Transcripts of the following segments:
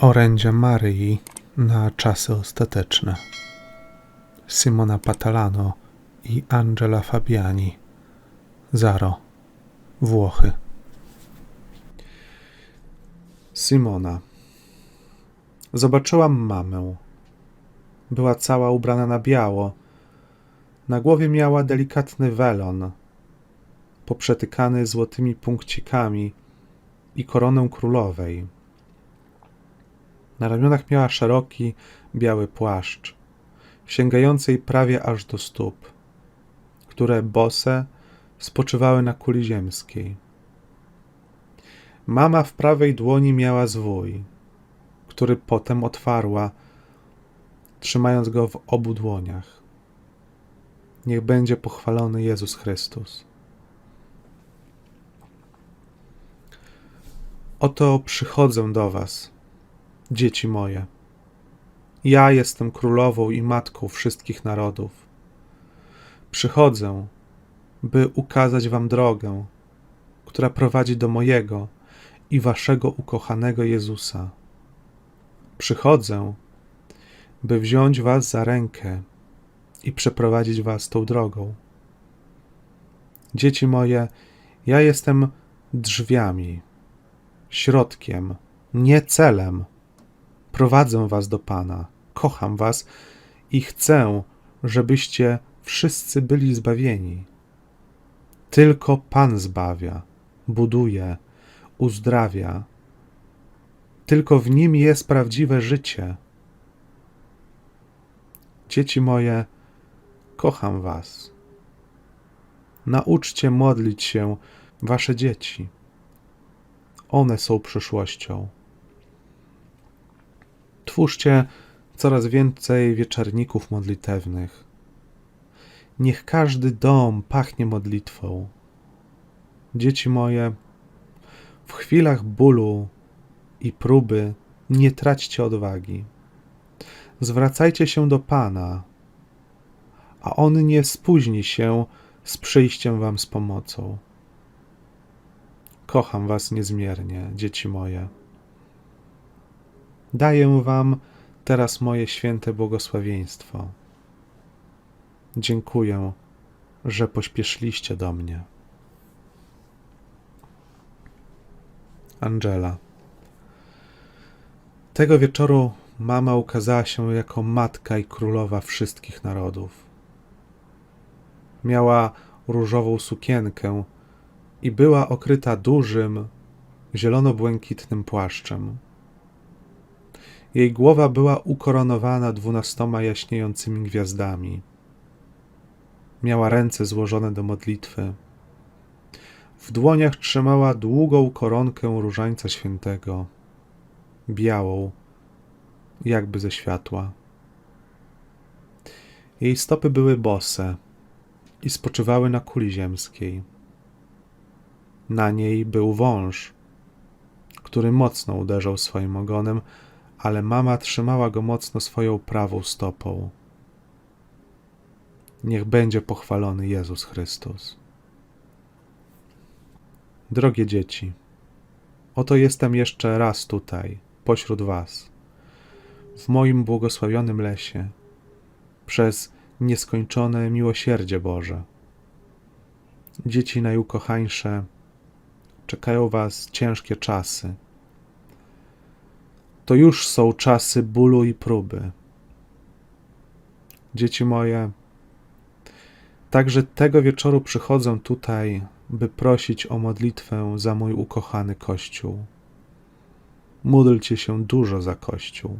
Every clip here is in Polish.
Orędzia Maryi na czasy ostateczne. Simona Patalano i Angela Fabiani. Zaro, Włochy. Simona. Zobaczyłam mamę. Była cała ubrana na biało. Na głowie miała delikatny welon, poprzetykany złotymi punkcikami i koronę królowej. Na ramionach miała szeroki, biały płaszcz, sięgający prawie aż do stóp, które bose spoczywały na kuli ziemskiej. Mama w prawej dłoni miała zwój, który potem otwarła, trzymając go w obu dłoniach. Niech będzie pochwalony Jezus Chrystus. Oto przychodzę do Was, dzieci moje. Ja jestem królową i matką wszystkich narodów. Przychodzę, by ukazać Wam drogę, która prowadzi do mojego i Waszego ukochanego Jezusa. Przychodzę, by wziąć Was za rękę i przeprowadzić Was tą drogą. Dzieci moje, ja jestem drzwiami, środkiem, nie celem. Prowadzę Was do Pana, kocham Was i chcę, żebyście wszyscy byli zbawieni. Tylko Pan zbawia, buduje, uzdrawia. Tylko w nim jest prawdziwe życie. Dzieci moje, kocham Was. Nauczcie modlić się Wasze dzieci. One są przyszłością. Twórzcie coraz więcej wieczorników modlitewnych. Niech każdy dom pachnie modlitwą. Dzieci moje, w chwilach bólu i próby nie traćcie odwagi. Zwracajcie się do Pana, a On nie spóźni się z przyjściem Wam z pomocą. Kocham Was niezmiernie, dzieci moje. Daję Wam teraz moje święte błogosławieństwo. Dziękuję, że pośpieszliście do mnie. Angela. Tego wieczoru mama ukazała się jako matka i królowa wszystkich narodów. Miała różową sukienkę i była okryta dużym, zielono-błękitnym płaszczem. Jej głowa była ukoronowana dwunastoma jaśniejącymi gwiazdami. Miała ręce złożone do modlitwy. W dłoniach trzymała długą koronkę różańca świętego, białą, jakby ze światła. Jej stopy były bose i spoczywały na kuli ziemskiej. Na niej był wąż, który mocno uderzał swoim ogonem, ale mama trzymała go mocno swoją prawą stopą. Niech będzie pochwalony Jezus Chrystus. Drogie dzieci, oto jestem jeszcze raz tutaj, pośród Was, w moim błogosławionym lesie, przez nieskończone miłosierdzie Boże. Dzieci najukochańsze, czekają Was ciężkie czasy. To już są czasy bólu i próby. Dzieci moje, także tego wieczoru przychodzę tutaj, by prosić o modlitwę za mój ukochany Kościół. Módlcie się dużo za Kościół.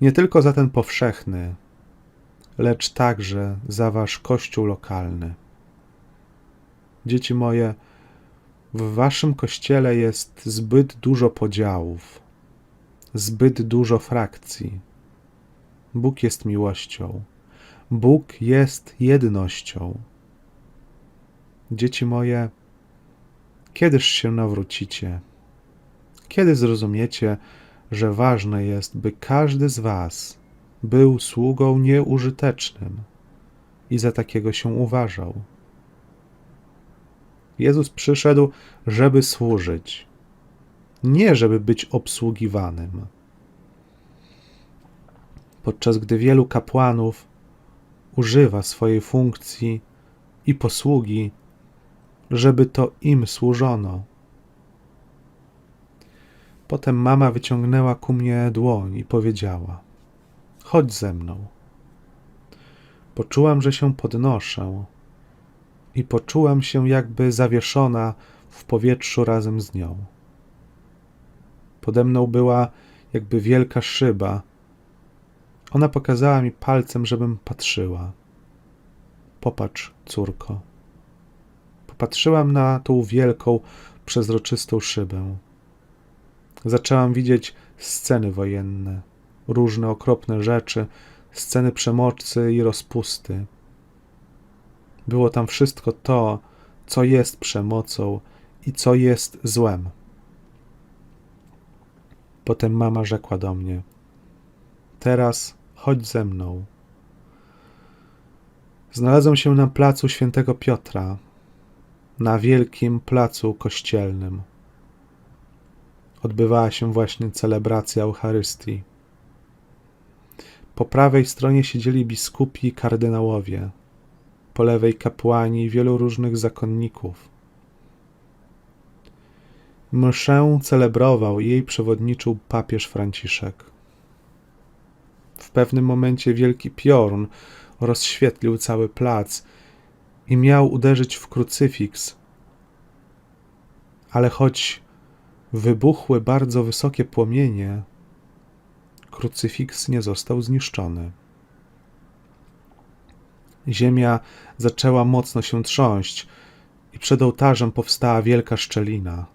Nie tylko za ten powszechny, lecz także za wasz Kościół lokalny. Dzieci moje, w waszym kościele jest zbyt dużo podziałów, zbyt dużo frakcji. Bóg jest miłością. Bóg jest jednością. Dzieci moje, kiedyż się nawrócicie? Kiedy zrozumiecie, że ważne jest, by każdy z Was był sługą nieużytecznym i za takiego się uważał? Jezus przyszedł, żeby służyć, nie żeby być obsługiwanym. Podczas gdy wielu kapłanów używa swojej funkcji i posługi, żeby to im służono. Potem mama wyciągnęła ku mnie dłoń i powiedziała: Chodź ze mną. Poczułam, że się podnoszę i poczułam się jakby zawieszona w powietrzu razem z nią. Pode mną była jakby wielka szyba. Ona pokazała mi palcem, żebym patrzyła. Popatrz, córko. Popatrzyłam na tą wielką, przezroczystą szybę. Zaczęłam widzieć sceny wojenne, różne okropne rzeczy, sceny przemocy i rozpusty. Było tam wszystko to, co jest przemocą i co jest złem. Potem mama rzekła do mnie: Teraz chodź ze mną. Znalazłem się na placu świętego Piotra, na wielkim placu kościelnym. Odbywała się właśnie celebracja Eucharystii. Po prawej stronie siedzieli biskupi i kardynałowie, po lewej kapłani i wielu różnych zakonników. Mszę celebrował i jej przewodniczył papież Franciszek. W pewnym momencie wielki piorun rozświetlił cały plac i miał uderzyć w krucyfiks. Ale choć wybuchły bardzo wysokie płomienie, krucyfiks nie został zniszczony. Ziemia zaczęła mocno się trząść i przed ołtarzem powstała wielka szczelina.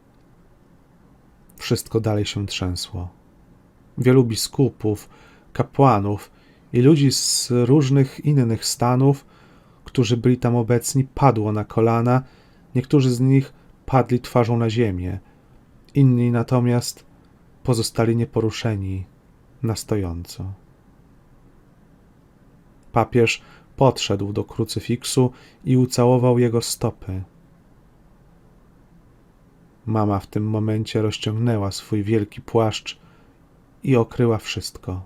Wszystko dalej się trzęsło. Wielu biskupów, kapłanów i ludzi z różnych innych stanów, którzy byli tam obecni, padło na kolana. Niektórzy z nich padli twarzą na ziemię, inni natomiast pozostali nieporuszeni na stojąco. Papież podszedł do krucyfiksu i ucałował jego stopy. Mama w tym momencie rozciągnęła swój wielki płaszcz i okryła wszystko.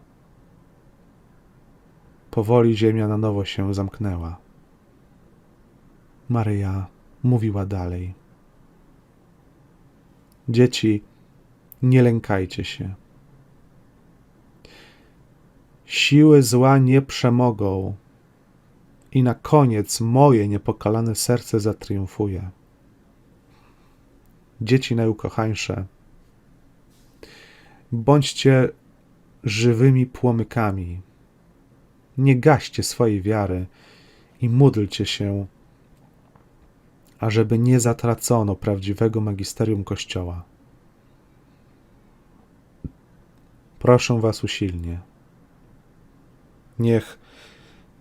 Powoli ziemia na nowo się zamknęła. Maryja mówiła dalej. Dzieci, nie lękajcie się. Siły zła nie przemogą, i na koniec moje niepokalane serce zatriumfuje. Dzieci najukochańsze, bądźcie żywymi płomykami. Nie gaście swojej wiary i módlcie się, ażeby nie zatracono prawdziwego magisterium Kościoła. Proszę Was usilnie. Niech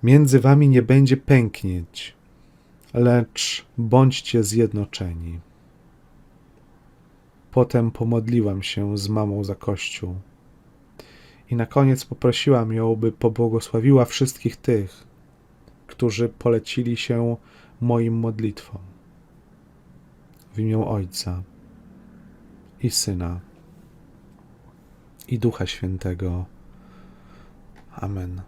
między Wami nie będzie pęknięć, lecz bądźcie zjednoczeni. Potem pomodliłam się z mamą za Kościół. I na koniec poprosiłam ją, by pobłogosławiła wszystkich tych, którzy polecili się moim modlitwom. W imię Ojca i Syna i Ducha Świętego. Amen.